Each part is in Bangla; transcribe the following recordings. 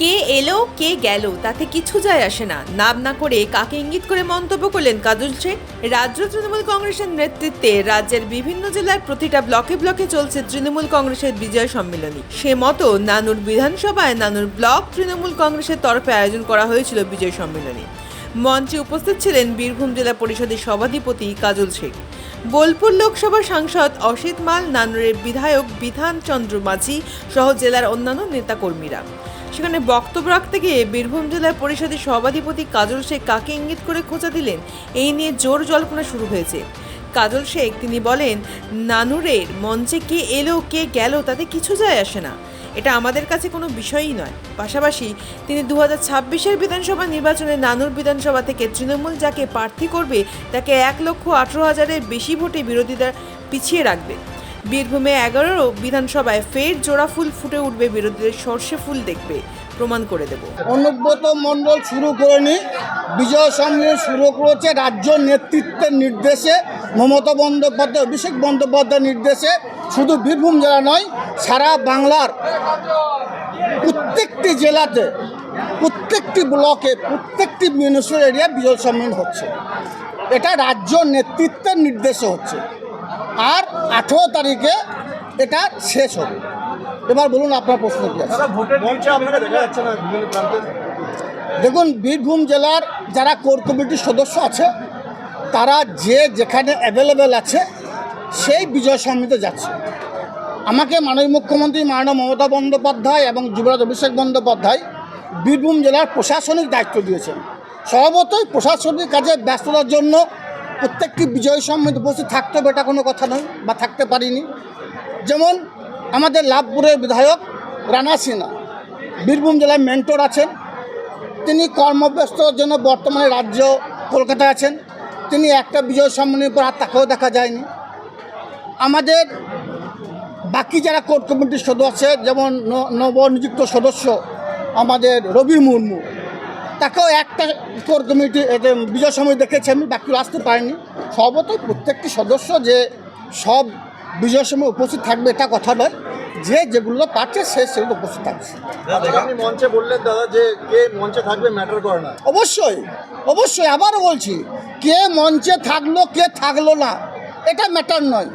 কে এলো, কে গেল, তাতে কিছু যায় আসে না। নাম না করে কাকে ইঙ্গিত করে মন্তব্য করলেন কাজল শেখ রাজ্য তৃণমূল কংগ্রেসের নেতৃত্বে রাজ্যের বিভিন্ন জেলার প্রতিটা ব্লকে ব্লকে চলছে তৃণমূল কংগ্রেসের বিজয় সম্মেলনী। সে মতো নানুর বিধানসভায় নানুর ব্লক তৃণমূল কংগ্রেসের তরফে আয়োজন করা হয়েছিল বিজয় সম্মেলনী। মঞ্চে উপস্থিত ছিলেন বীরভূম জেলা পরিষদের সভাধিপতি কাজল শেখ বোলপুর লোকসভা সাংসদ অসিত মাল, নানুরের বিধায়ক বিধান চন্দ্র মাঝি সহ জেলার অন্যান্য নেতাকর্মীরা। সেখানে বক্তব্য রাখতে গিয়ে বীরভূম জেলা পরিষদের সভাধিপতি কাজল শেখ কাকে ইঙ্গিত করে খোঁচা দিলেন? এই নিয়ে জোর জল্পনা শুরু হয়েছে। কাজল শেখ, তিনি বলেন, নানুরের মঞ্চে কে এলো, কে গেল, তাতে কিছু যায় আসে না। এটা আমাদের কাছে কোনো বিষয়ই নয়। পাশাপাশি, তিনি দু হাজার ছাব্বিশের বিধানসভা নির্বাচনে নানুর বিধানসভা থেকে তৃণমূল যাকে প্রার্থী করবে, তাকে এক লক্ষ আঠেরো হাজারের বেশি ভোটে বিরোধীরা পিছিয়ে রাখবে। বীরভূমে এগারো বিধানসভায় ফের জোড়া ফুল ফুটে উঠবে বিরোধীদের সর্ষে ফুল দেখবে। প্রমাণ করে দেব। অনুব্রত মণ্ডল শুরু করেনি বিজয় সম্মেলন শুরু করেছে রাজ্য নেতৃত্বের নির্দেশে। মমতা বন্দ্যোপাধ্যায়, অভিষেক বন্দ্যোপাধ্যায়ের নির্দেশে। শুধু বীরভূম জেলা নয়, সারা বাংলার প্রত্যেকটি জেলাতে, প্রত্যেকটি ব্লকে, প্রত্যেকটি মিউনিসিপ্যাল এরিয়া বিজয় সম্মেলন হচ্ছে। এটা রাজ্য নেতৃত্বের নির্দেশে হচ্ছে। আর আঠেরো তারিখে এটা শেষ হবে। এবার বলুন আপনার প্রশ্ন কি আছে? দেখুন বীরভূম জেলার যারা কোর কমিটির সদস্য আছে তারা যে যেখানে অ্যাভেলেবেল আছে সেই বিজয় সমিতিতে যাচ্ছে। আমাকে মাননীয় মুখ্যমন্ত্রী মাননীয় মমতা বন্দ্যোপাধ্যায় এবং যুবরাজ অভিষেক বন্দ্যোপাধ্যায় বীরভূম জেলার প্রশাসনিক দায়িত্ব দিয়েছেন। স্বভাবতই প্রশাসনিক কাজে ব্যস্ততার জন্য প্রত্যেকটি বিজয় সমিতি উপস্থিত থাকতে হবে এটা কোনো কথা নয়, বা থাকতে পারিনি। যেমন আমাদের লাভপুরের বিধায়ক রানা সিনহা, বীরভূম জেলায় মেন্টর আছেন। তিনি কর্মব্যস্তর জন্য বর্তমানে রাজ্য কলকাতায় আছেন। তিনি একটা বিজয় সম্মেলনের পর আর তাকেও দেখা যায়নি। আমাদের বাকি যারা কোর কমিটির সদস্য যেমন নবনিযুক্ত সদস্য আমাদের রবি মুর্মু তাকেও একটা কোর কমিটি এতে বিজয় সমিতি দেখেছি আমি বাকিগুলো আসতে পারিনি। সর্বতই প্রত্যেকটি সদস্য যে সব বিজয় সময় উপস্থিত থাকবে এটা কথা নয়। যে যেগুলো পাচ্ছে সে সেগুলো উপস্থিত থাকছে আপনি মঞ্চে বললেন দাদা যে কে মঞ্চে থাকবে ম্যাটার করে না। অবশ্যই অবশ্যই আবারও বলছি কে মঞ্চে থাকল কে থাকল না এটা ম্যাটার নয়।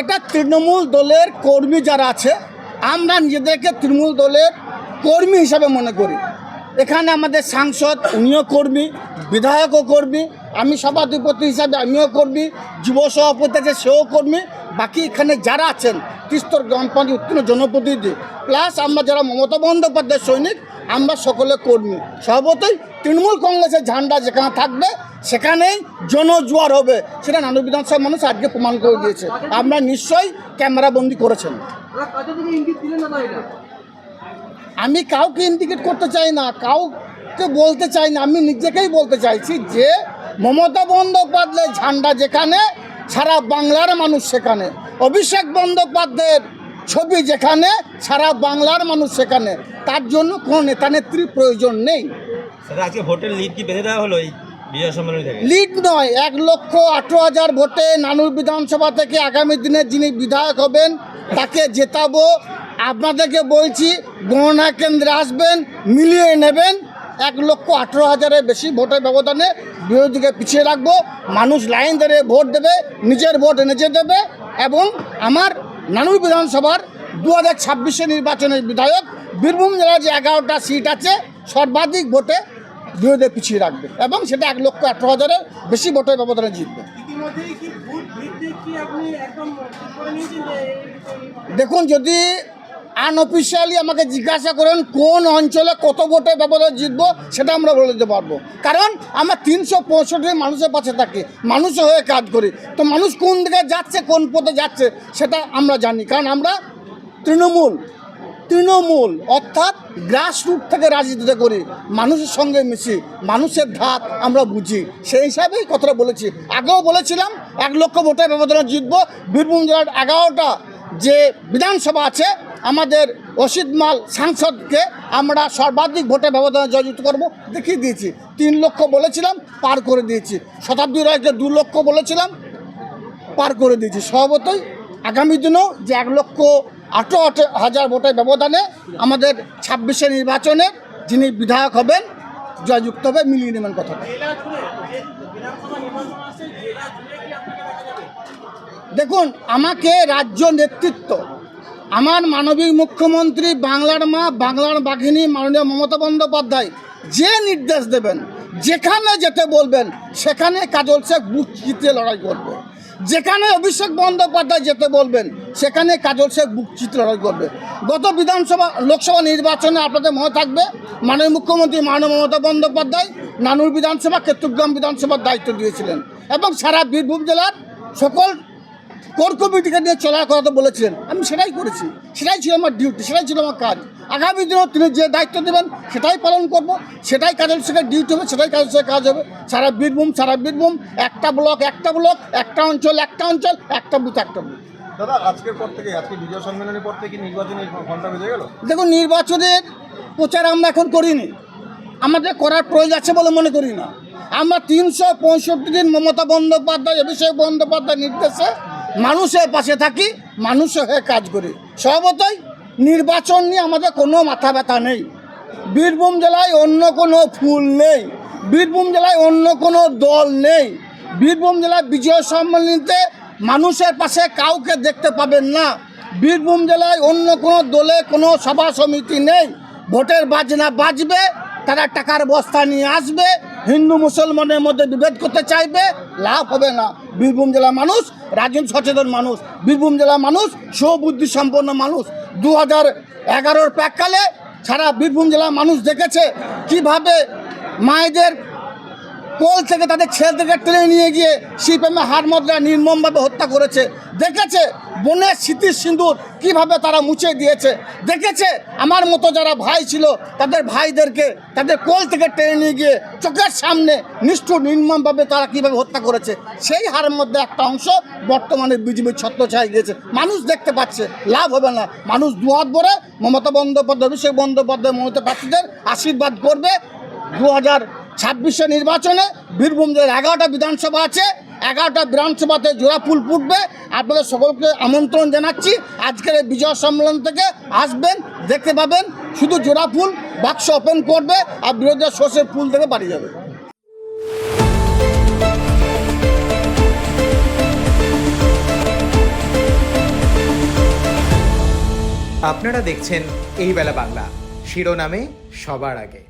এটা তৃণমূল দলের কর্মী যারা আছে আমরা নিজেদেরকে তৃণমূল দলের কর্মী হিসাবে মনে করি। এখানে আমাদের সাংসদ, উনিও কর্মী, বিধায়কও কর্মী, আমি সভাধিপতি হিসাবে আমিও কর্মী, যুব সভাপতি আছে, সেও কর্মী, বাকি এখানে যারা আছেন, তিস্তর গ্রাম পঞ্চায়েত উত্তীর্ণ জনপ্রতিনিধি, প্লাস আমরা যারা মমতা বন্দ্যোপাধ্যায় সৈনিক, আমরা সকলে কর্মী। সর্বতই তৃণমূল কংগ্রেসের ঝান্ডা যেখানে থাকবে, সেখানেই জনজোয়ার হবে। সেটা নানু বিধানসভা মানুষ আজকে প্রমাণ করে দিয়েছে। আমরা নিশ্চয়ই ক্যামেরাবন্দি করেছেন। আমি কাউকে ইন্ডিকেট করতে চাই না কাউকে বলতে চাই না আমি নিজেকেই বলতে চাইছি যে মমতা বন্দ্যোপাধ্যায়ের ঝান্ডা যেখানে সারা বাংলার মানুষ সেখানে। অভিষেক বন্দ্যোপাধ্যায়ের ছবি যেখানে সারা বাংলার মানুষ সেখানে। তার জন্য কোনো নেতা নেত্রীর প্রয়োজন নেই। আজকে ভোটের লিড কি বেঁধে দেওয়া হলো লিড নয় এক লক্ষ আঠেরো হাজার ভোটে নানুর বিধানসভা থেকে আগামী দিনে যিনি বিধায়ক হবেন তাকে জেতাবো। আপনাদেরকে বলছি গণনা কেন্দ্রে আসবেন মিলিয়ে নেবেন। এক লক্ষ আঠেরো হাজারের বেশি ভোটের ব্যবধানে বিরোধীকে পিছিয়ে রাখব। মানুষ লাইন ধরে ভোট দেবে নিজের ভোট নিজে দেবে এবং আমার নানুর বিধানসভার দু হাজার ছাব্বিশে নির্বাচনের বিধায়ক বীরভূম জেলার যে এগারোটা সিট আছে সর্বাধিক ভোটে বিরোধী পিছিয়ে রাখবে এবং সেটা এক লক্ষ আঠেরো হাজারের বেশি ভোটের ব্যবধানে জিতবে। দেখুন যদি আনঅফিসিয়ালি আমাকে জিজ্ঞাসা করেন কোন অঞ্চলে কত ভোটে ব্যবধানে জিতবো, সেটা আমরা বলে দিতে পারব। কারণ আমরা তিনশো পঁয়ষট্টি মানুষের পাশে থাকি মানুষের হয়ে কাজ করি। তো মানুষ কোন দিকে যাচ্ছে, কোন পথে যাচ্ছে, সেটা আমরা জানি। কারণ আমরা তৃণমূল তৃণমূল অর্থাৎ গ্রাসরুট থেকে রাজনীতিটা করি। মানুষের সঙ্গে মিশি, মানুষের ধাত আমরা বুঝি। সেই হিসাবেই কথাটা বলেছি। আগেও বলেছিলাম, এক লক্ষ ভোটের ব্যবধানে জিতবো। বীরভূম জেলার এগারোটা যে বিধানসভা আছে আমাদের অসিত মাল সাংসদকে আমরা সর্বাধিক ভোটের ব্যবধানে জয়যুক্ত করব, দেখিয়ে দিয়েছি। তিন লক্ষ বলেছিলাম, পার করে দিয়েছি। শতাব্দী রায়কে দু লক্ষ বলেছিলাম, পার করে দিয়েছি। স্বভাবতই আগামী দিনেও যে এক লক্ষ আঠেরো হাজার ভোটের ব্যবধানে আমাদের ছাব্বিশে নির্বাচনে যিনি বিধায়ক হবেন, জয়যুক্ত হবে মিলিয়ে নেবেন কথাটা। দেখুন, আমাকে রাজ্য নেতৃত্ব আমার মানবিক মুখ্যমন্ত্রী বাংলার মা, বাংলার বাঘিনী মাননীয় মমতা বন্দ্যোপাধ্যায় যে নির্দেশ দেবেন, যেখানে যেতে বলবেন, সেখানে কাজল শেখ বুক চিতিয়ে লড়াই করবে। যেখানে অভিষেক বন্দ্যোপাধ্যায় যেতে বলবেন, সেখানে কাজল শেখ বুক চিত্রে লড়াই করবে। গত বিধানসভা, লোকসভা নির্বাচনে আপনাদের মনে থাকবে, মাননীয় মুখ্যমন্ত্রী মাননীয় মমতা বন্দ্যোপাধ্যায় নানুর বিধানসভা কেতুগ্রাম বিধানসভার দায়িত্ব দিয়েছিলেন। এবং সারা বীরভূম জেলার সকল কোর কমিটিকে নিয়ে চলার কথা তো বলেছিলেন। আমি সেটাই করেছি। সেটাই ছিল আমার ডিউটি সেটাই ছিল আমার কাজ। আগামী দিনেও তিনি যে দায়িত্ব দেবেন সেটাই পালন করব। সেটাই কাজল শেখের ডিউটি হবে সেটাই কাজল শেখের কাজ হবে। সারা বীরভূম সারা বীরভূম একটা ব্লক একটা ব্লক একটা অঞ্চল একটা অঞ্চল একটা বুথ একটা বুথ দাদা আজকের পর থেকে আজকে বিজয় সম্মেলনের পর থেকে নির্বাচনী ঘণ্টা বেজে গেল? দেখুন নির্বাচনের প্রচার আমরা এখন করিনি। আমাদের করার প্রয়োজন আছে বলে মনে করি না। আমরা তিনশো পঁয়ষট্টি দিন মমতা বন্দ্যোপাধ্যায় অভিষেক বন্দ্যোপাধ্যায় নির্দেশে মানুষের পাশে থাকি মানুষের হয়ে কাজ করি। স্বভাবতই নির্বাচন নিয়ে আমাদের কোনো মাথা ব্যথা নেই। বীরভূম জেলায় অন্য কোনো ফুল নেই। বীরভূম জেলায় অন্য কোনো দল নেই। বীরভূম জেলায় বিজয় সম্মেলনীতে মানুষের পাশে কাউকে দেখতে পাবেন না। বীরভূম জেলায় অন্য কোনো দলে কোনো সভা সমিতি নেই। ভোটের বাজনা বাজবে, তারা টাকার বস্তা নিয়ে আসবে হিন্দু মুসলমানের মধ্যে বিভেদ করতে চাইবে, লাভ হবে না। বীরভূম জেলার মানুষ রাজন সচেতন মানুষ। বীরভূম জেলার মানুষ সুবুদ্ধি সম্পন্ন মানুষ। দু হাজার এগারোর প্রাককালে সারা বীরভূম জেলার মানুষ দেখেছে কীভাবে মায়েদের কোল থেকে তাদের ছেলেদেরকে টেনে নিয়ে গিয়ে সিপিএমে হার মদ্রা নির্মমভাবে হত্যা করেছে। দেখেছে বনের স্মৃতির সিঁদুর কীভাবে তারা মুছে দিয়েছে। দেখেছে আমার মতো যারা ভাই ছিল, তাদের ভাইদেরকে তাদের কোল থেকে টেনে নিয়ে গিয়ে চোখের সামনে নিষ্ঠুর নির্মমভাবে তারা কীভাবে হত্যা করেছে, সেই হারের মধ্যে একটা অংশ বর্তমানে বিজেপির ছত্রছায় গিয়েছে মানুষ দেখতে পাচ্ছে, লাভ হবে না। মানুষ দুহাত ভরে মমতা বন্দ্যোপাধ্যায়, অভিষেক বন্দ্যোপাধ্যায় মমতা প্রার্থীদের আশীর্বাদ করবে। দু হাজার ছাব্বিশে নির্বাচনে বীরভূম জেলার এগারোটা বিধানসভা আছে, এগারোটা বিধানসভাতে জোড়া ফুল ফুটবে। আপনাদের সকলকে আমন্ত্রণ জানাচ্ছি। আজকের এই বিজয় সম্মেলন থেকে আসবেন, দেখতে পাবেন, শুধু জোড়া ফুল, বাক্স ওপেন করবে আর বিরোধীরা সর্ষের ফুল থেকে বাড়ি যাবে। আপনারা দেখছেন এই বেলা বাংলা। শিরোনামে সবার আগে।